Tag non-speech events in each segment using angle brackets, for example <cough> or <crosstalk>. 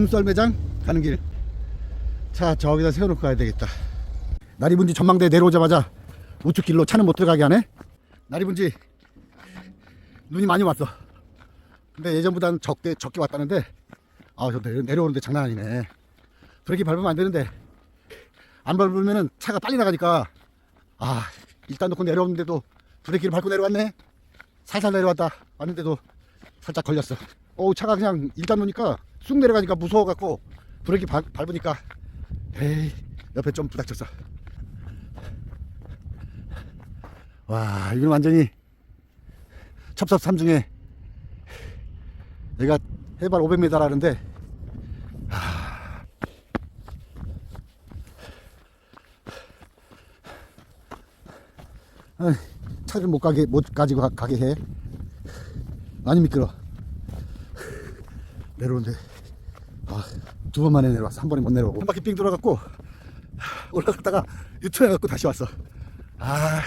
눈썰 매장 가는 길. 차 저기다 세워놓고 가야 되겠다. 나리분지 전망대 내려오자마자 우측 길로 차는 못 들어가게 하네. 나리분지 눈이 많이 왔어. 근데 예전보다는 적게 적게 왔다는데 아 저 내려오는데 장난 아니네. 브레이크 밟으면 안 되는데 안 밟으면은 차가 빨리 나가니까 아 일단 놓고 내려오는데도 브레이크를 밟고 내려왔네. 살살 내려왔다 왔는데도 살짝 걸렸어. 어 차가 그냥 일단 놓으니까 쑥 내려가니까 무서워갖고 브레이크 밟, 밟으니까 에이 옆에 좀 부닥쳤어. 와 이건 완전히 첩첩산중에 내가 해발 500m라는데 아, 차를 못 가게 못 가지고 가, 가게 해. 많이 미끄러. 내려오는데 아, 두 번 만에 내려왔어. 한 번에 못 내려오고 한 바퀴 삥 돌아갔고 올라갔다가 유턴해갖고 다시 왔어. 아,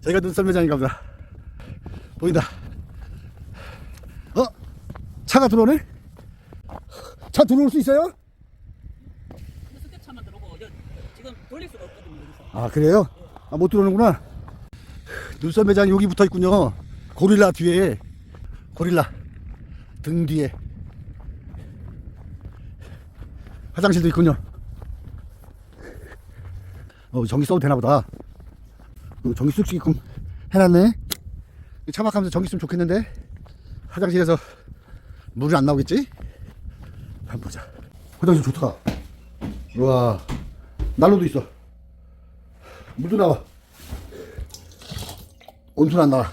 저희가 눈썰 매장인가 보다. 보인다. 어? 차가 들어오네? 차 들어올 수 있어요? 스텝차만 들어오고 저- 지금 돌릴 수가 없거든요 아 그래요? 아, 못 들어오는구나. 눈썹 매장 여기 붙어 있군요. 고릴라 뒤에 고릴라 등 뒤에 화장실도 있군요. 어 전기 써도 되나 보다. 어, 전기 쑥쑥 있끔 해놨네. 차박하면서 전기 쓰면 좋겠는데 화장실에서 물이 안 나오겠지? 한번 보자. 화장실 좋다. 우와 난로도 있어. 물도 나와. 온수는 안 나와.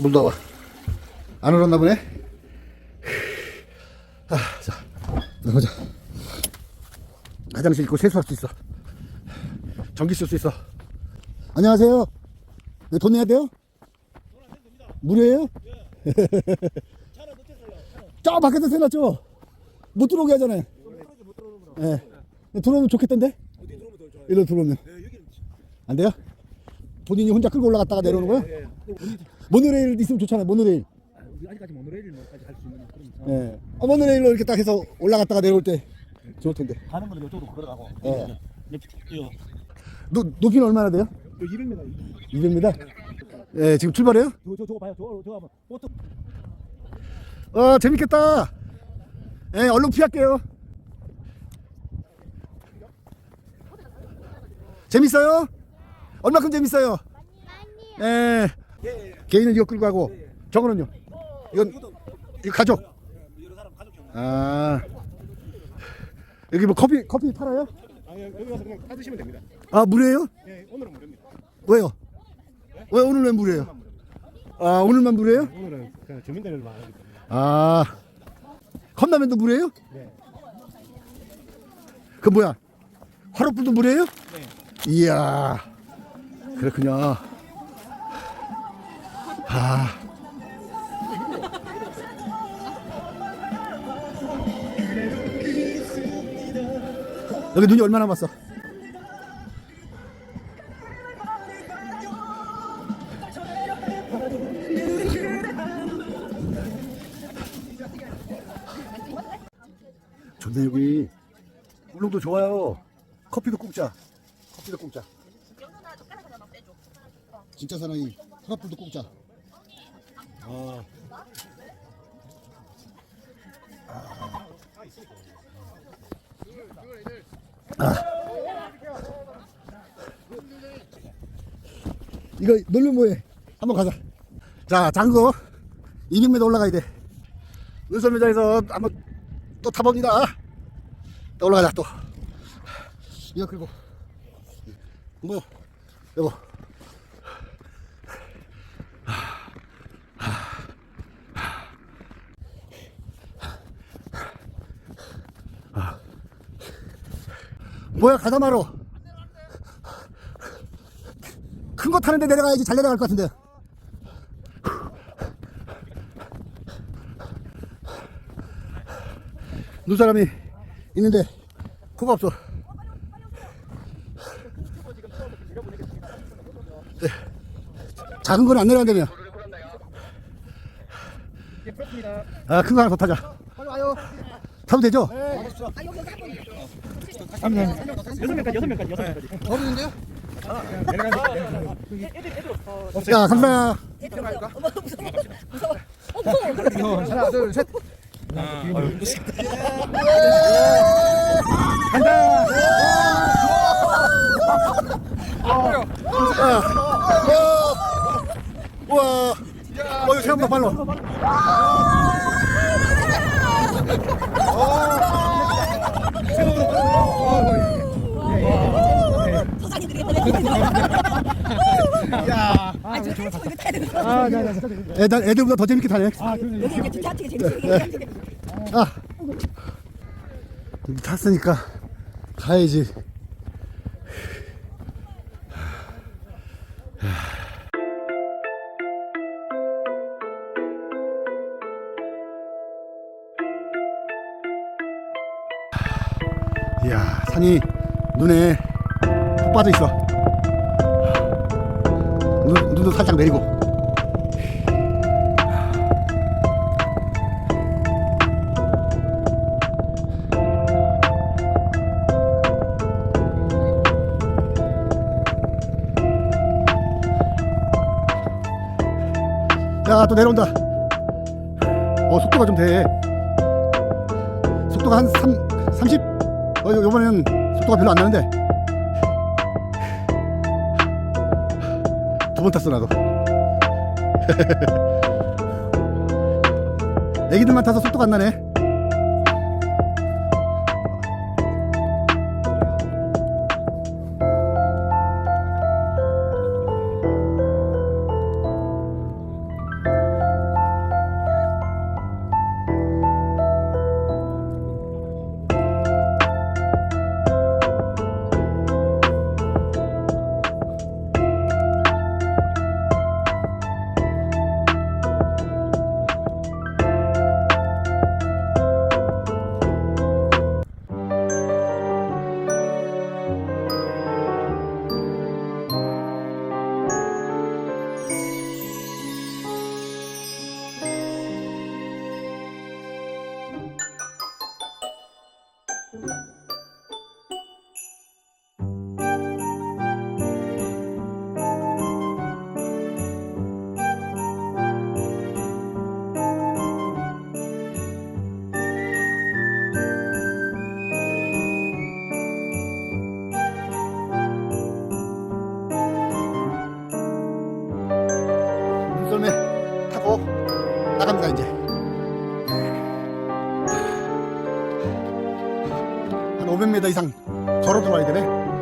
물도 나와. 안 얼었나 보네. 아, 자, 들어가자. 화장실 있고 세수할 수 있어. 전기 쓸 수 있어. 안녕하세요. 네, 돈 내야 돼요? 무료예요? 저 밖에서 세놨죠? 못 들어오게 하잖아요. 예. 네. 들어오면 좋겠던데? 일로 들어오면. 안 돼요? 본인이 혼자 끌고 올라갔다가 내려오는 거요? 모노레일 있으면 좋잖아요. 모노레일. 아직까지 모노레일까지 할수 있는 그런 예. 어, 모노레일로 이렇게 딱 해서 올라갔다가 내려올 때 좋을 텐데. 가는 거는 이쪽으로 걸어가고 예. 요, 노, 높이는 얼마나 돼요? 요 200m 200m? 예, 지금 출발해요? 저, 저, 저거 봐요 저거 저거 하면 보통 어, 재밌겠다. 예, 얼른 피할게요. 재밌어요? 얼마큼 재밌어요? 예. 개인은 이거 끌고 가고, 저거는요? 이건, 이거 가족. 아. 여기 뭐 커피, 커피 팔아요? 아, 여기 가서 그냥 타드시면 됩니다 아, 물이에요? 예, 오늘은 무료입니다 왜요? 왜 오늘 왜 물이에요? 아, 오늘만 물이에요? 오늘은 그냥 주민들을 많이 하기 때문에 아, 컵라면도 물이에요? 네. 그 뭐야? 화롯불도 물이에요? 이야, 그렇군요. 아. 여기 눈이 얼마나 왔어? 좋네 여기 울릉도 좋아요. 커피도 공짜. 커피도 공짜. 진짜 사나이. 화갑불도 공짜. 아. 이거 놀면 뭐해 한번 가자 자 장거 200m 올라가야 돼 은설매장에서 한번 또 타봅니다. 또 올라가자 또. 이거 끌고. 뭐 여보. 뭐야 가다 말어. 큰 거 타는데 내려가야지 잘 내려갈 것 같은데. 눈사람이 있는데 코가 없어. 네. 작은 건안 내려간다며. 아, 큰 거 하나 더 타자. 빨리 와요 타도 되죠? 여섯 명까지 여섯 명까지 여섯 명까지. 어른인데요? 야, 감사합니다. 하나, 둘, 셋. 우와. 어, 이거 생각보다 빨라. 야. 아, 저 타는 거 이거 타야 되는 거. 아, 네, 네, 네. 애들, 애들보다 더 재밌게 타네. 아, 그러네. 여기 뒤타치게 재밌어. 아. 탔으니까 가야지. 산이 눈에 푹 빠져 있어. 눈, 눈도 살짝 내리고. 야, 또 내려온다. 어, 속도가 좀 돼. 속도가 한 3, 30? 어, 요- 요번에는 속도가 별로 안 나는데. 두 번 탔어, 나도. <laughs> 애기들만 타서 속도가 안 나네. 눈 한 500m 이상 걸어 들어와야 되네